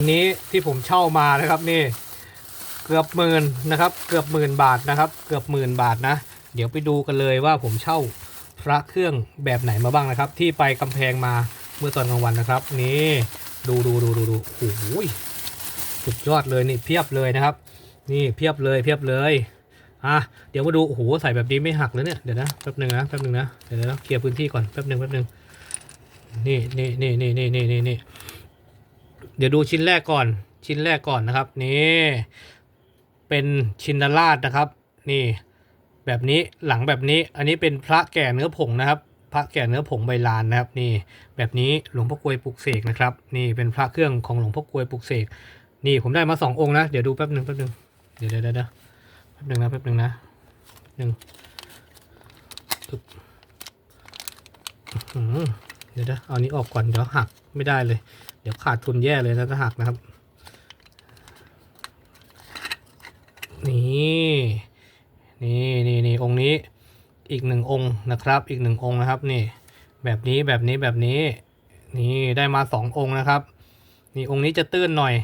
นี้ที่ผมเช่ามานะครับนี่เกือบหมื่นนะครับ เกือบหมื่นบาทนะครับ เกือบหมื่นบาทนะ เดี๋ยวไปดูกันเลยว่าผมเช่าพระเครื่องแบบไหนมาบ้างนะครับ ที่ไปกำแพงมาเมื่อตอนกลางวันนะครับ นี่ดูดูดูดูดูโอ้โหสุดยอดเลยนี่เพียบเลยนะครับ นี่เพียบเลยเพียบเลยอะเดี๋ยวมาดูโอ้โหใส่แบบนี้ไม่หักเลยเนี่ยเดี๋ยวนะแป๊บหนึ่งนะแป๊บหนึ่งนะเดี๋ยวนะเคลียร์พื้นที่ก่อนแป๊บหนึ่งแป๊บหนึ่งนี่นี่นี่นี่นี่นี่นี่ เดี๋ยวดูชิ้นแรกก่อน ชิ้นแรกก่อนนะครับ นี่เป็นชินราชนะครับ นี่ แบบนี้หลังแบบนี้ อันนี้เป็นพระแก่เนื้อผงนะครับ พระแก่เนื้อผงใบลานนะครับ นี่ แบบนี้หลวงพ่อกวยปลุกเสกนะครับ นี่เป็นพระเครื่องของหลวงพ่อกวยปลุกเสกนี่ผมได้มาสององค์นะ เดี๋ยวดูแป๊บหนึ่งแป๊บหนึ่งเดี๋ยวเดี๋ยวเดี๋ยวแป๊บหนึ่งนะแป๊บหนึ่งนะหนึ่งปึ๊บเดี๋ยวเดี๋ยวเอานี้ออกก่อนเดี๋ยวหักไม่ได้เลย ดี๋ยวขาดทุนแย่เลยนะถ้าหักนะครับ นี่นี่นี่นี่องค์นี้อีกหนึ่งองค์นะครับ อีกหนึ่งองค์นะครับนี่ แบบนี้แบบนี้แบบนี้ นี่ได้มาสององค์นะครับ นี่องค์นี้จะตื้นหน่อย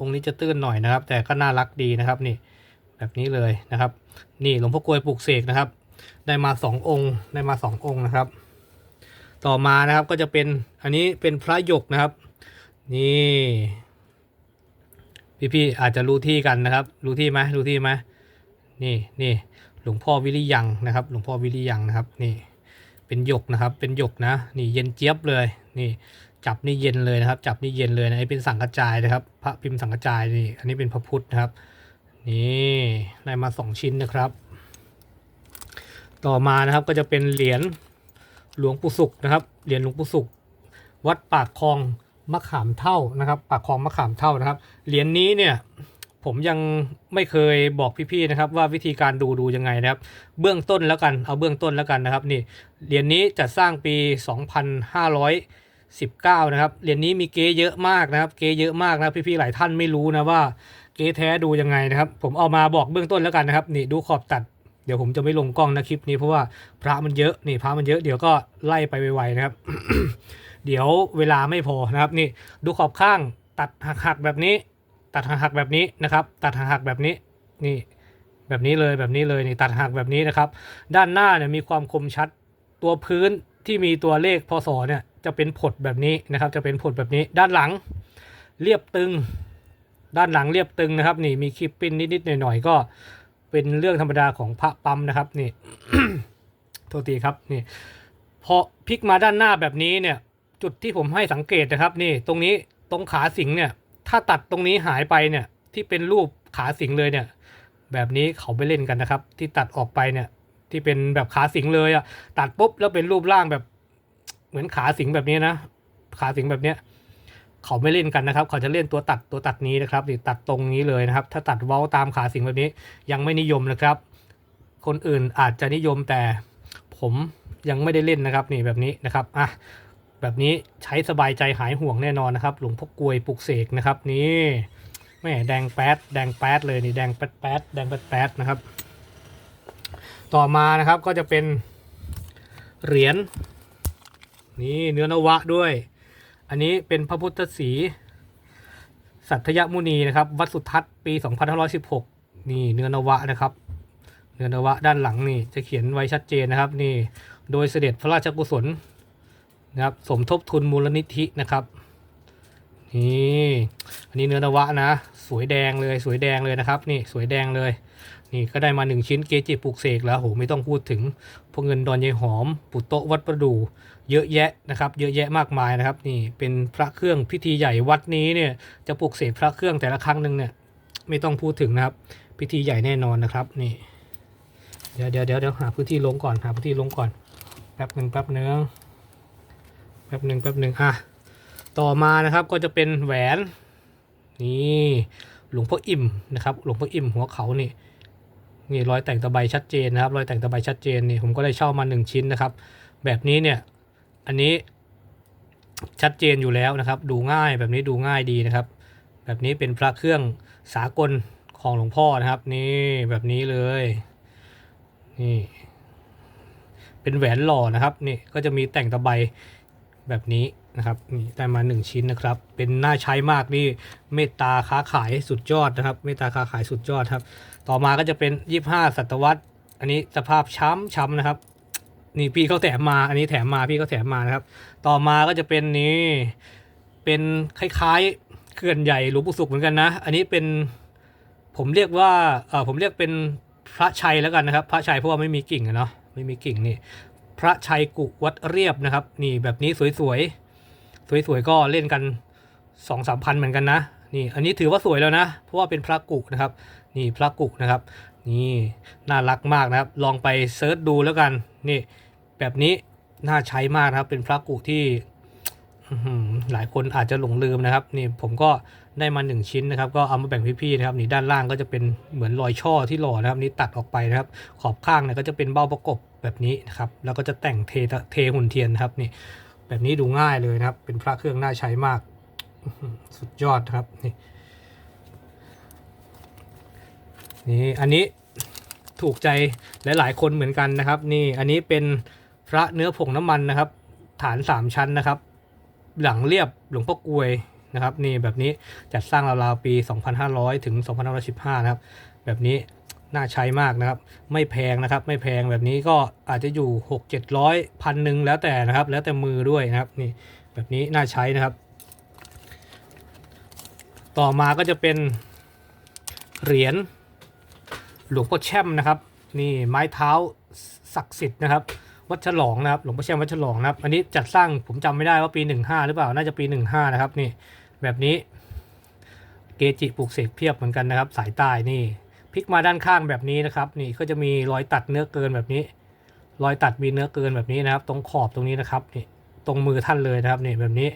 องค์นี้จะตื้นหน่อยนะครับ แต่ก็น่ารักดีนะครับนี่ แบบนี้เลยนะครับ นี่หลวงพ่อกลวยปลูกเสกนะครับ ได้มาสององค์ ได้มาสององค์นะครับ ต่อมานะครับก็จะเป็นอันนี้เป็นพระหยกนะครับ นี่ พี่ๆอาจจะรู้ที่กันนะครับ รู้ที่ไหมรู้ที่ไหมนี่นี่หลวงพ่อวิริยังนะครับ หลวงพ่อวิริยังนะครับ นี่เป็นหยกนะครับ เป็นหยกนะ นี่เย็นเจี๊ยบเลย นี่ จับนี่เย็นเลยนะครับ จับนี่เย็นเลยนะไอ้เป็นสังกระจายนะครับ พระพิมพ์สังกระจายนี่ อันนี้เป็นพระพุทธนะครับ นี่ได้มาสองชิ้นนะครับ ต่อมานะครับก็จะเป็นเหรียญหลวงปู่สุขนะครับ เหรียญหลวงปู่สุข วัดปากคลอง มะขามเท่านะครับ ปากคลองมะขามเท่านะครับ เหรียญนี้เนี่ยผมยังไม่เคยบอกพี่ๆนะครับ ว่าวิธีการดูดูยังไงนะครับ เบื้องต้นแล้วกันเอาเบื้องต้นแล้วกันนะครับนี่เหรียญนี้จัดสร้างปี 2519 นะครับเหรียญนี้มีเก๊เยอะมากนะครับ เก๊เยอะมากนะพี่ๆหลายท่านไม่รู้นะว่าเก๊แท้ดูยังไงนะครับ ผมเอามาบอกเบื้องต้นแล้วกันนะครับนี่ดูขอบตัดเดี๋ยวผมจะไม่ลงกล้องนะคลิปนี้เพราะว่าพระมันเยอะนี่พระมันเยอะเดี๋ยวก็ไล่ไปไวๆนะครับ เดี๋ยวเวลาไม่พอนะครับนี่ดูขอบข้างตัดหักๆแบบนี้ ตัดหักๆแบบนี้นะครับ ตัดหักๆแบบนี้นี่แบบนี้เลยแบบนี้เลยนี่ตัดหักแบบนี้นะครับ ด้านหน้าเนี่ยมีความคมชัดตัวพื้นที่มีตัวเลขพศเนี่ยจะเป็นผดแบบนี้นะครับ จะเป็นผดแบบนี้ ด้านหลังเรียบตึง ด้านหลังเรียบตึงนะครับ นี่มีคลิปปิ้นนิดๆหน่อยๆก็เป็นเรื่องธรรมดาของพระปั๊มนะครับนี่โทษทีครับนี่พอพลิกมาด้านหน้าแบบนี้เนี่ย จุดที่ผมให้สังเกตนะครับนี่ตรงนี้ตรงขาสิงเนี่ย ถ้าตัดตรงนี้หายไปเนี่ยที่เป็นรูปขาสิงเลยเนี่ย แบบนี้เขาไม่เล่นกันนะครับ ที่ตัดออกไปเนี่ย ที่เป็นแบบขาสิงเลยอะตัดปุ๊บแล้วเป็นรูปร่างแบบ เหมือนขาสิงแบบนี้นะขาสิงแบบเนี้ยเขาไม่เล่นกันนะครับ เขาจะเล่นตัวตัดตัวตัดนี้นะครับตัดตรงนี้เลยนะครับ ถ้าตัดเว้าตามขาสิงแบบนี้ยังไม่นิยมนะครับ คนอื่นอาจจะนิยมแต่ผมยังไม่ได้เล่นนะครับ นี่แบบนี้นะครับอะ แบบนี้ใช้สบายใจหายห่วงแน่นอนนะครับ หลวงพ่อกลวยปลุกเสกนะครับนี่แม่แดงแป๊ดแดงแป๊ดเลยนี่แดงแป๊ดแป๊ดแดงแป๊ดแป๊ดนะครับ ต่อมานะครับก็จะเป็นเหรียญนี่เนื้อนวะด้วย อันนี้เป็นพระพุทธศีสัตยมุนีนะครับ วัดสุทัศน์ปี 2516 นี่เนื้อนวะนะครับ เนื้อนวะด้านหลังนี่จะเขียนไว้ชัดเจนนะครับนี่โดยเสด็จพระราชกุศล นะครับสมทบทุนมูลนิธินะครับนี่อันนี้เนื้อนวะนะ สวยแดงเลยสวยแดงเลยนะครับ นี่สวยแดงเลย นี่ก็ได้มาหนึ่งชิ้นเกจิปลูกเสกแล้วโหไม่ต้องพูดถึงพวกเงินดอนยายหอม ปุตโตะวัดประดู เยอะแยะนะครับ เยอะแยะมากมายนะครับ นี่เป็นพระเครื่องพิธีใหญ่วัดนี้เนี่ยจะปลูกเสกพระเครื่องแต่ละครั้งหนึ่งเนี่ยไม่ต้องพูดถึงนะครับ พิธีใหญ่แน่นอนนะครับ นี่เดี๋ยวเดี๋ยวเดี๋ยวหาพื้นที่ลงก่อนหาพื้นที่ลงก่อนแป๊บหนึ่งแป๊บหนึ่งแป๊บหนึ่งแป๊บหนึ่งอะต่อมานะครับก็จะเป็นแหวนนี่หลวงพ่ออิ่มนะครับหลวงพ่ออิ่มหัวเขานี่นี่รอยแต่งตะไบชัดเจนนะครับรอยแต่งตะไบชัดเจนนี่ผมก็ได้เช่ามาหนึ่งชิ้นนะครับ แบบนี้เนี่ยอันนี้ชัดเจนอยู่แล้วนะครับ ดูง่ายแบบนี้ดูง่ายดีนะครับ แบบนี้เป็นพระเครื่องสากลของหลวงพ่อนะครับ นี่แบบนี้เลยนี่เป็นแหวนหล่อนะครับนี่ก็จะมีแต่งตะไบ แบบนี้นะครับนี่ได้มาหนึ่งชิ้นนะครับ เป็นน่าใช้มากนี่เมตตาค้าขายสุดยอดนะครับ เมตตาค้าขายสุดยอดครับ ต่อมาก็จะเป็นยี่ห้าศตวรรษ อันนี้สภาพช้ำช้ำนะครับ นี่พี่เขาแถมมา อันนี้แถมมาพี่เขาแถมมานะครับ ต่อมาก็จะเป็นนี้เป็นคล้ายๆเขื่อนใหญ่หลวงปู่ศุกร์เหมือนกันนะ อันนี้เป็นผมเรียกว่าเออผมเรียกเป็นพระชัยแล้วกันนะครับ พระชัยเพราะว่าไม่มีกิ่งอะเนาะไม่มีกิ่งนี่ พระชัยกุวัดเรียบนะครับ นี่แบบนี้สวยๆ สวยๆ ก็เล่นกันสองสามพันเหมือนกันนะ นี่อันนี้ถือว่าสวยแล้วนะ เพราะว่าเป็นพระกุนะครับ นี่พระกุนะครับ นี่น่ารักมากนะครับ ลองไปเซิร์ชดูแล้วกัน นี่แบบนี้น่าใช้มากนะครับ เป็นพระกุที่หลายคนอาจจะหลงลืมนะครับ นี่ผมก็ได้มาหนึ่งชิ้นนะครับ ก็เอามาแบ่งพี่ๆนะครับนี่ด้านล่างก็จะเป็นเหมือนรอยช่อที่หล่อนะครับ นี่ตัดออกไปนะครับ ขอบข้างเนี่ยก็จะเป็นเบ้าประกบ แบบนี้นะครับ แล้วก็จะแต่งเทเทหุ่นเทียนนะครับนี่แบบนี้ดูง่ายเลยนะครับ เป็นพระเครื่องน่าใช้มาก สุดยอดครับนี่นี่อันนี้ถูกใจหลาย ๆ คนเหมือนกันนะครับ นี่อันนี้เป็นพระเนื้อผงน้ำมันนะครับ ฐาน 3 ชั้นนะครับ หลังเรียบหลวงพ่อกวยนะครับ นี่แบบนี้จัดสร้างราวๆปี 2500 ถึง 2515 นะครับ แบบนี้ น่าใช้มากนะครับ ไม่แพงนะครับ ไม่แพงแบบนี้ก็อาจจะอยู่ 6 700พันหนึ่งแล้วแต่นะครับ แล้วแต่มือด้วยนะครับนี่แบบนี้น่าใช้นะครับ ต่อมาก็จะเป็นเหรียญหลวงพ่อแช่มนะครับ นี่ไม้เท้าศักดิ์สิทธิ์นะครับ วัดฉลองนะครับ หลวงพ่อแช่มวัดฉลองนะครับ อันนี้จัดสร้างผมจำไม่ได้ว่าปี 15 หรือเปล่าน่าจะปี 15 นะครับนี่แบบนี้เกจิปลูกเสกเพียบเหมือนกันนะครับ สายใต้นี่ พลิกมาด้านข้างแบบนี้นะครับ นี่ก็จะมีรอยตัดเนื้อเกินแบบนี้ รอยตัดมีเนื้อเกินแบบนี้นะครับ ตรงขอบตรงนี้นะครับนี่ตรงมือท่านเลยนะครับนี่แบบนี้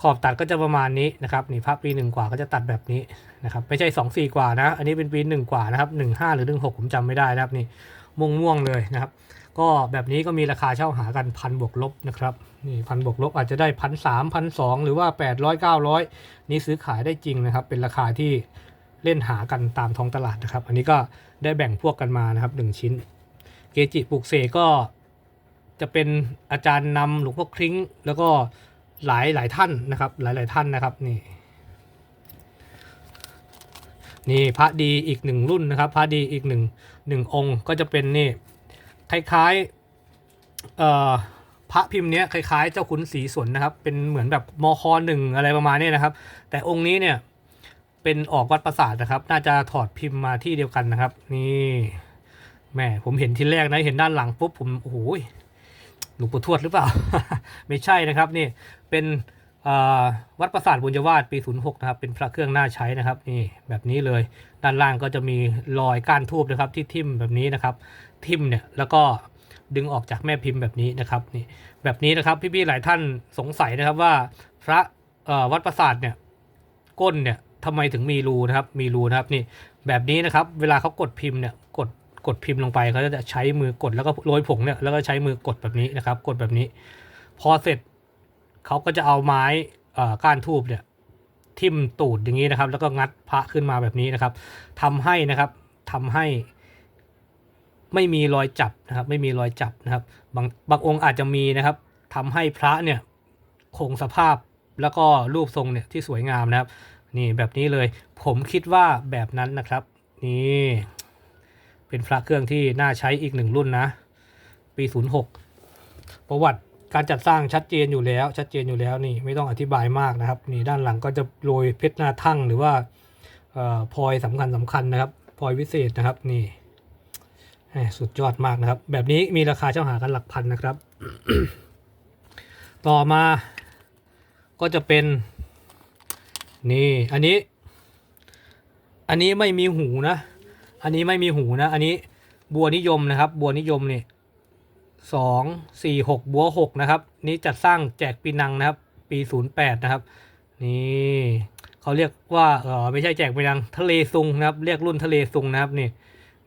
ขอบตัดก็จะประมาณนี้นะครับนี่พระปีหนึ่งกว่าก็จะตัดแบบนี้นะครับไม่ใช่สองสี่กว่านะ อันนี้เป็นปีหนึ่งกว่านะครับหนึ่งห้าหรือหนึ่งหกผมจำไม่ได้นะครับนี่ม่วงม่วงๆเลยนะครับ ก็แบบนี้ก็มีราคาเช่าหากันพันบวกลบนะครับนี่พันบวกลบอาจจะได้พันสามพันสองหรือว่าแปดร้อยเก้าร้อยนี่ซื้อขายได้จริงนะครับ เป็นราคาที่ เล่นหากันตามท้องตลาดนะครับ อันนี้ก็ได้แบ่งพวกกันมานะครับหนึ่งชิ้น เกจิปลูกเสกก็จะเป็นอาจารย์นำหลวงพ่อคลิ้ง แล้วก็หลายหลายท่านนะครับ หลายหลายท่านนะครับนี่นี่พระดีอีกหนึ่งรุ่นนะครับ พระดีอีกหนึ่งหนึ่งองค์ก็จะเป็นนี่คล้ายๆเอ่อพระพิมพ์เนี้ยคล้ายๆ เจ้าขุนศรีสนนะครับ เป็นเหมือนแบบมคหนึ่งอะไรประมาณนี้นะครับ แต่องค์นี้เนี่ย เป็นออกวัดประสาทนะครับ น่าจะถอดพิมพ์มาที่เดียวกันนะครับ นี่แม่ผมเห็นทีแรกนะเห็นด้านหลังปุ๊บผมโอ้โหหลวงปู่ทวดหรือเปล่า ไม่ใช่นะครับนี่เป็นวัดประสาทบุญยวาสปี 06 นะครับ เป็นพระเครื่องน่าใช้นะครับ นี่แบบนี้เลย ด้านล่างก็จะมีรอยก้านทูบนะครับ ที่ทิ่มแบบนี้นะครับ ทิ่มเนี่ยแล้วก็ดึงออกจากแม่พิมพ์แบบนี้นะครับนี่แบบนี้นะครับพี่ๆหลายท่านสงสัยนะครับว่าพระวัดประสาทเนี่ยก้นเนี่ย ทำไมถึงมีรูนะครับ มีรูนะครับนี่แบบนี้นะครับ เวลาเขากดพิมพ์เนี่ยกดกดพิมพ์ลงไปเขาจะใช้มือกดแล้วก็โรยผงเนี่ยแล้วก็ใช้มือกดแบบนี้นะครับ กดแบบนี้ พอเสร็จเขาก็จะเอาไม้ก้านทูบเนี่ยทิ่มตูดอย่างนี้นะครับ แล้วก็งัดพระขึ้นมาแบบนี้นะครับทำให้นะครับทำให้ ไม่มีรอยจับนะครับ ไม่มีรอยจับนะครับ บางบางองค์อาจจะมีนะครับทำให้พระเนี่ยคงสภาพแล้วก็รูปทรงเนี่ยที่สวยงามนะครับ นี่แบบนี้เลย ผมคิดว่าแบบนั้นนะครับ นี่เป็นพระเครื่องที่น่าใช้อีกหนึ่งรุ่นนะ ปี 06 ประวัติการจัดสร้างชัดเจนอยู่แล้ว ชัดเจนอยู่แล้วนี่ไม่ต้องอธิบายมากนะครับ นี่ด้านหลังก็จะโรยเพชรหน้าทั่งหรือว่าออพลอยสำคัญสำคัญนะครับพลอยวิเศษนะครับนี่สุดยอดมากนะครับ แบบนี้มีราคาเช่าหากันหลักพันนะครับ ต่อมาก็จะเป็น นี่อันนี้ อันนี้ไม่มีหูนะ อันนี้ไม่มีหูนะ อันนี้บัวนิยมนะครับ บัวนิยมนี่สองสี่หกบัวหกนะครับ นี่จัดสร้างแจกปีนังนะครับ ปีศูนย์แปดนะครับ นี่เขาเรียกว่าเออไม่ใช่แจกปีนังทะเลซุงนะครับ เรียกรุ่นทะเลซุงนะครับนี่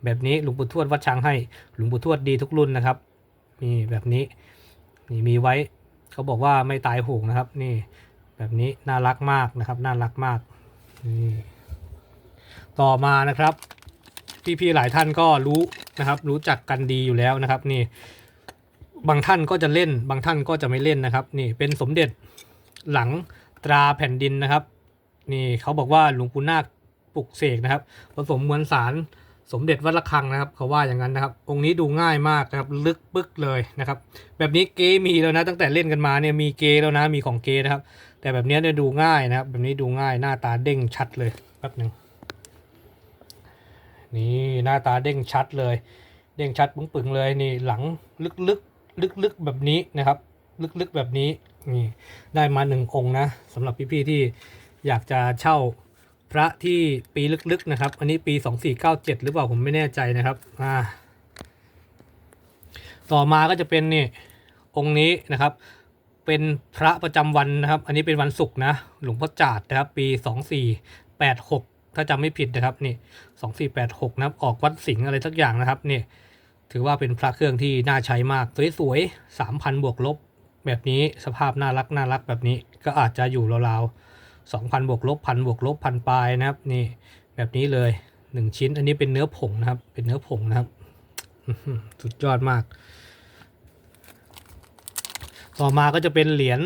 แบบนี้หลวงปู่ทวดวัดช้างให้หลวงปู่ทวดดีทุกรุ่นนะครับนี่แบบนี้นี่มีไว้ เขาบอกว่าไม่ตายโหงนะครับ นี่ แบบนี้น่ารักมากนะครับ น่ารักมากนี่ต่อมานะครับ พี่ๆหลายท่านก็รู้นะครับ รู้จักกันดีอยู่แล้วนะครับ นี่ บางท่านก็จะเล่น บางท่านก็จะไม่เล่นนะครับ นี่เป็นสมเด็จหลังตราแผ่นดินนะครับ นี่เขาบอกว่าหลวงปู่นาคปลุกเสกนะครับ ผสมมวลสาร สมเด็จวัดระฆังนะครับเขาว่าอย่างนั้นนะครับ องค์นี้ดูง่ายมากนะครับลึกปึ๊กเลยนะครับ แบบนี้เกมีแล้วนะ ตั้งแต่เล่นกันมาเนี่ยมีเกแล้วนะมีของเกนะครับ แต่แบบนี้เนี่ยดูง่ายนะครับ แบบนี้ดูง่ายหน้าตาเด้งชัดเลยแป๊บหนึ่งนี่หน้าตาเด้งชัดเลย เด้งชัดปึ้งๆเลยนี่หลังลึกๆลึกๆแบบนี้นะครับ ลึกๆแบบนี้นี่ได้มาหนึ่งองค์นะสำหรับพี่ๆที่อยากจะเช่า พระที่ปีลึกๆนะครับ อันนี้ปี 2497 หรือเปล่าผมไม่แน่ใจนะครับอ่าต่อมาก็จะเป็นนี่องค์นี้นะครับ เป็นพระประจำวันนะครับ อันนี้เป็นวันศุกร์นะ หลวงพ่อจาดนะครับ ปี 2486 ถ้าจำไม่ผิดนะครับนี่2486นะครับออกวัดสิงห์อะไรสักอย่างนะครับนี่ถือว่าเป็นพระเครื่องที่น่าใช้มากสวยๆ3,000 บวกลบแบบนี้สภาพน่ารักน่ารักแบบนี้ก็อาจจะอยู่ราวๆ 2,000บวกลบพันบวกลบพันปลายนะครับนี่แบบนี้เลย 1 ชิ้น อันนี้เป็นเนื้อผงนะครับ เป็นเนื้อผงนะครับสุดยอดมาก ต่อมาก็จะเป็นเหรียญ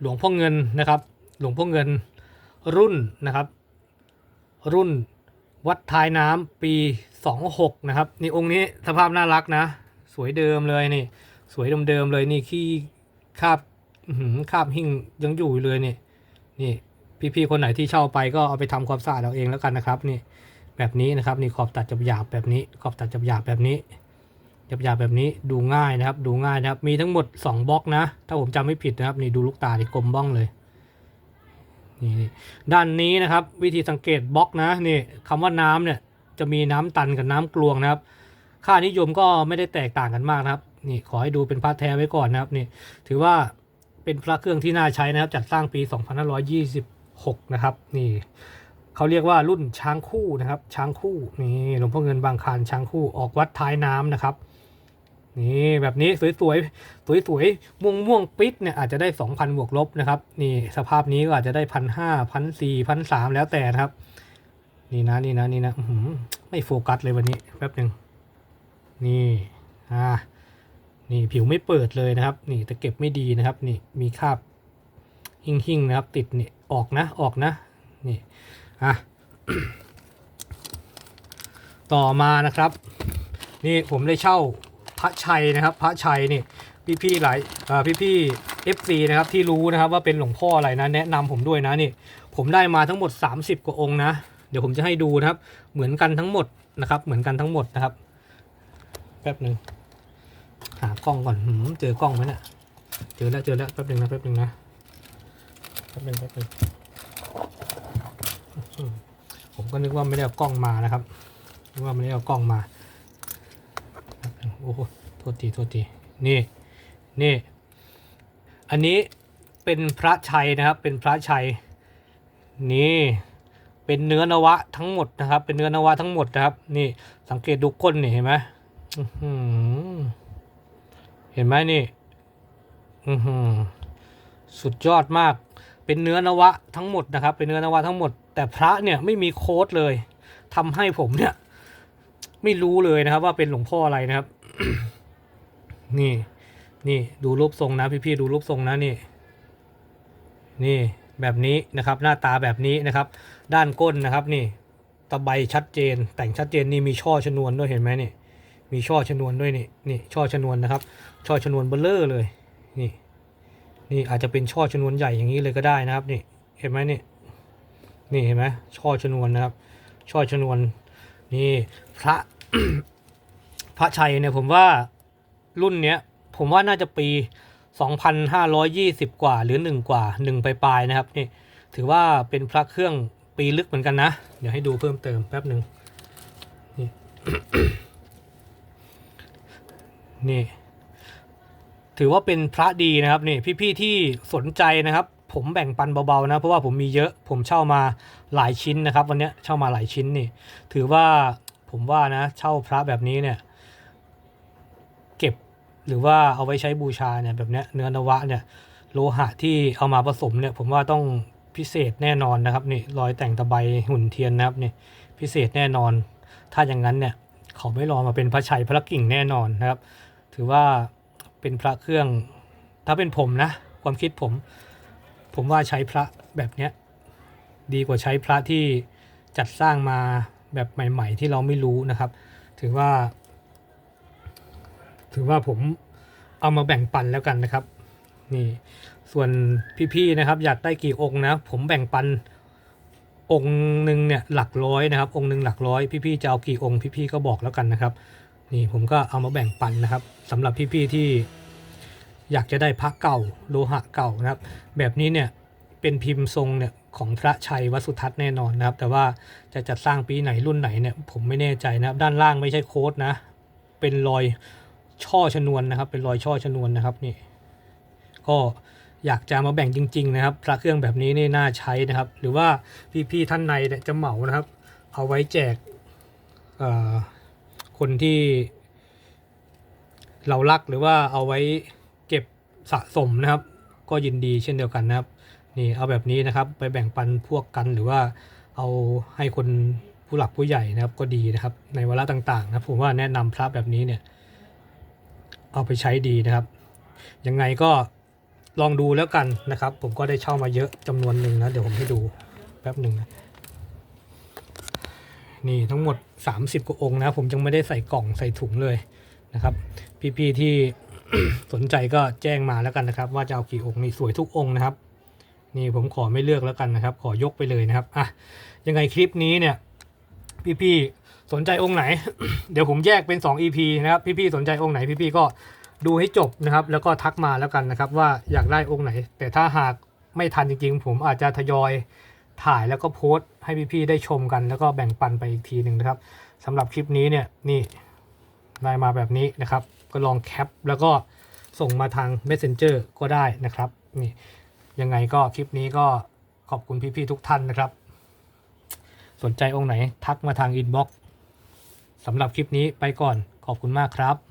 หลวงพ่อเงินนะครับ หลวงพ่อเงินรุ่นนะครับ รุ่นวัดท้ายน้ำปี 26 นะครับนี่องค์นี้สภาพน่ารักนะ สวยเดิมเลยนี่ สวยเดิมๆเลยนี่ขี้คาบคาบหิ่งยังอยู่เลยนี่นี่ พี่ๆคนไหนที่เช่าไปก็เอาไปทำความสะอาดเอาเองแล้วกันนะครับนี่แบบนี้นะครับนี่ขอบตัดจับหยาบแบบนี้ขอบตัดจับหยาบแบบนี้จับหยาบแบบนี้ดูง่ายนะครับ ดูง่ายนะครับ มีทั้งหมด 2บล็อกนะ ถ้าผมจำไม่ผิดนะครับนี่ดูลูกตาดิกลมบ้องเลยนี่ด้านนี้นะครับ วิธีสังเกตบล็อกนะนี่คำว่าน้ำเนี่ยจะมีน้ำตันกับน้ำกลวงนะครับ ค่านิยมก็ไม่ได้แตกต่างกันมากนะครับนี่ขอให้ดูเป็นพระแท้ไว้ก่อนนะครับนี่ถือว่าเป็นพระเครื่องที่น่าใช้นะครับจัดสร้างปี 6นะครับนี่เขาเรียกว่ารุ่นช้างคู่นะครับช้างคู่นี่หลวงพ่อเงินบางคานช้างคู่ออกวัดท้ายน้ำนะครับนี่แบบนี้สวยๆสวยๆม่วงม่วงๆปิดเนี่ยอาจจะได้ 2,000 บวกลบนะครับนี่สภาพนี้ก็อาจจะได้พันห้าพันสี่พันสามแล้วแต่นะครับ นี่นะนี่นะนี่นะหือไม่โฟกัสเลยวันนี้แป๊บหนึ่งนี่อ่านี่ผิวไม่เปิดเลยนะครับ นี่แต่เก็บไม่ดีนะครับ นี่มีคราบ หิ่งหิ่งนะครับ ติดนี่ออกนะออกนะนี่อะต่อมานะครับ นี่ผมได้เช่าพระชัยนะครับ พระชัยนี่พี่ๆหลายอ่พี่ๆเอฟซีนะครับที่รู้นะครับว่าเป็นหลวงพ่ออะไรนะแนะนำผมด้วยนะนี่ ผมได้มาทั้งหมด 30 กว่าองค์นะ เดี๋ยวผมจะให้ดูนะครับ เหมือนกันทั้งหมดนะครับ เหมือนกันทั้งหมดนะครับแป๊บหนึ่งหากล้องก่อนหืมเจอกล้องไหมเนะี่ยเจอแล้วเจอแล้วแป๊บหนึ่งนะแป๊บหนึ่งนะ แป๊บนึงแป๊บนึงผมก็นึกว่าไม่ได้เอากล้องมานะครับนึกว่าไม่ได้เอากล้องมาโอ้โหโทษทีโทษทีนี่นี่ อันนี้เป็นพระชัยนะครับ เป็นพระชัยนี่เป็นเนื้อนวะทั้งหมดนะครับ เป็นเนื้อนวะทั้งหมดนะครับ นี่สังเกตดูก้นนี่เห็นไหมเห็นไหมนี่อือหือสุดยอดมาก เป็นเนื้อนวะทั้งหมดนะครับ เป็นเนื้อนวะทั้งหมด แต่พระเนี่ยไม่มีโค้ดเลยทำให้ผมเนี่ย ไม่รู้เลยนะครับ ว่าเป็นหลวงพ่ออะไรนะครับ นี่ นี่ดูรูปทรงนะพี่ๆดูรูปทรงนะนี่ นี่แบบนี้นะครับ หน้าตาแบบนี้นะครับ ด้านก้นนะครับ นี่ตะไบชัดเจน แต่งชัดเจนนี่มีช่อชนวนด้วยเห็นไหมนี่มีช่อชนวนด้วยนี่นี่ช่อชนวนนะครับ ช่อชนวนเบลเลอร์เลย นี่ นี่อาจจะเป็นช่อชนวนใหญ่อย่างนี้เลยก็ได้นะครับนี่เห็นไหมนี่นี่เห็นไหมช่อชนวนนะครับ ช่อชนวนนี่พระพระชัยเนี่ยผมว่ารุ่นเนี้ยผมว่าน่าจะปี 2,520 กว่าหรือ 1 กว่า1ปลายๆนะครับนี่ถือว่าเป็นพระเครื่องปีลึกเหมือนกันนะ เดี๋ยวให้ดูเพิ่มเติมแป๊บหนึ่งนี่นี่ ถือว่าเป็นพระดีนะครับนี่พี่ๆที่สนใจนะครับ ผมแบ่งปันเบาๆนะ เพราะว่าผมมีเยอะผมเช่ามาหลายชิ้นนะครับ วันนี้เช่ามาหลายชิ้นนี่ ถือว่าผมว่านะ เช่าพระแบบนี้เนี่ย เก็บหรือว่าเอาไว้ใช้บูชาเนี่ยแบบเนี้ยเนื้อนวะเนี่ย โลหะที่เอามาผสมเนี่ย ผมว่าต้องพิเศษแน่นอนนะครับนี่รอยแต่งตะไบหุ่นเทียนนะครับนี่พิเศษแน่นอน ถ้าอย่างนั้นเนี่ย เขาไม่รอมาเป็นพระชัยพระกิ่งแน่นอนนะครับ ถือว่า เป็นพระเครื่อง ถ้าเป็นผมนะ ความคิดผม ผมว่าใช้พระแบบเนี้ยดีกว่าใช้พระที่จัดสร้างมาแบบใหม่ ๆ ที่เราไม่รู้นะครับ ถือว่า ถือว่าผมเอามาแบ่งปันแล้วกันนะครับ นี่ ส่วนพี่ๆนะครับ อยากได้กี่องค์นะ ผมแบ่งปันองค์หนึ่งเนี่ยหลักร้อยนะครับ องค์หนึ่งหลักร้อยพี่ๆจะเอากี่องค์พี่ๆก็บอกแล้วกันนะครับ นี่ผมก็เอามาแบ่งปันนะครับ สำหรับพี่ๆที่อยากจะได้พระเก่าโลหะเก่านะครับ แบบนี้เนี่ยเป็นพิมพ์ทรงเนี่ยของพระชัยวสุทัศน์แน่นอนนะครับ แต่ว่าจะจัดสร้างปีไหนรุ่นไหนเนี่ยผมไม่แน่ใจนะครับ ด้านล่างไม่ใช่โค้ดนะ เป็นรอยช่อชนวนนะครับ เป็นรอยช่อชนวนนะครับนี่ ก็อยากจะมาแบ่งจริง ๆ นะครับ พระเครื่องแบบนี้นี่น่าใช้นะครับ หรือว่าพี่ๆท่านในเนี่ยจะเหมานะครับ เอาไว้แจกคนที่ เรารักหรือว่าเอาไว้เก็บสะสมนะครับ ก็ยินดีเช่นเดียวกันนะครับนี่เอาแบบนี้นะครับไปแบ่งปันพวกกันหรือว่าเอาให้คนผู้หลักผู้ใหญ่นะครับก็ดีนะครับ ในวาระต่างๆนะผมว่าแนะนำพระแบบนี้เนี่ยเอาไปใช้ดีนะครับ ยังไงก็ลองดูแล้วกันนะครับ ผมก็ได้เช่ามาเยอะจำนวนหนึ่งนะเดี๋ยวผมให้ดูแป๊บหนึ่งนะนี่ทั้งหมด 30กว่าองค์นะผมยังไม่ได้ใส่กล่องใส่ถุงเลยนะครับ พี่ ๆ ที่สนใจก็แจ้งมาแล้วกันนะครับ ว่าจะเอากี่องค์นี่สวยทุกองค์นะครับ นี่ผมขอไม่เลือกแล้วกันนะครับ ขอยกไปเลยนะครับอะยังไงคลิปนี้เนี่ย พี่ ๆ สนใจองค์ไหน เดี๋ยวผมแยกเป็น 2 EP นะครับ พี่ ๆ สนใจองค์ไหนพี่ ๆ ก็ดูให้จบนะครับ แล้วก็ทักมาแล้วกันนะครับ ว่าอยากได้องค์ไหน แต่ถ้าหากไม่ทันจริง ๆ ผมอาจจะทยอยถ่ายแล้วก็โพสต์ให้พี่ ๆ ได้ชมกัน แล้วก็แบ่งปันไปอีกทีหนึ่งนะครับสำหรับคลิปนี้เนี่ยนี่ได้มาแบบนี้นะครับ ก็ลองแคปแล้วก็ส่งมาทาง Messenger ก็ได้นะครับ นี่ยังไงก็คลิปนี้ก็ขอบคุณพี่ๆทุกท่านนะครับ สนใจองค์ไหนทักมาทางอินบ็อกซ์สำหรับคลิปนี้ไปก่อนขอบคุณมากครับ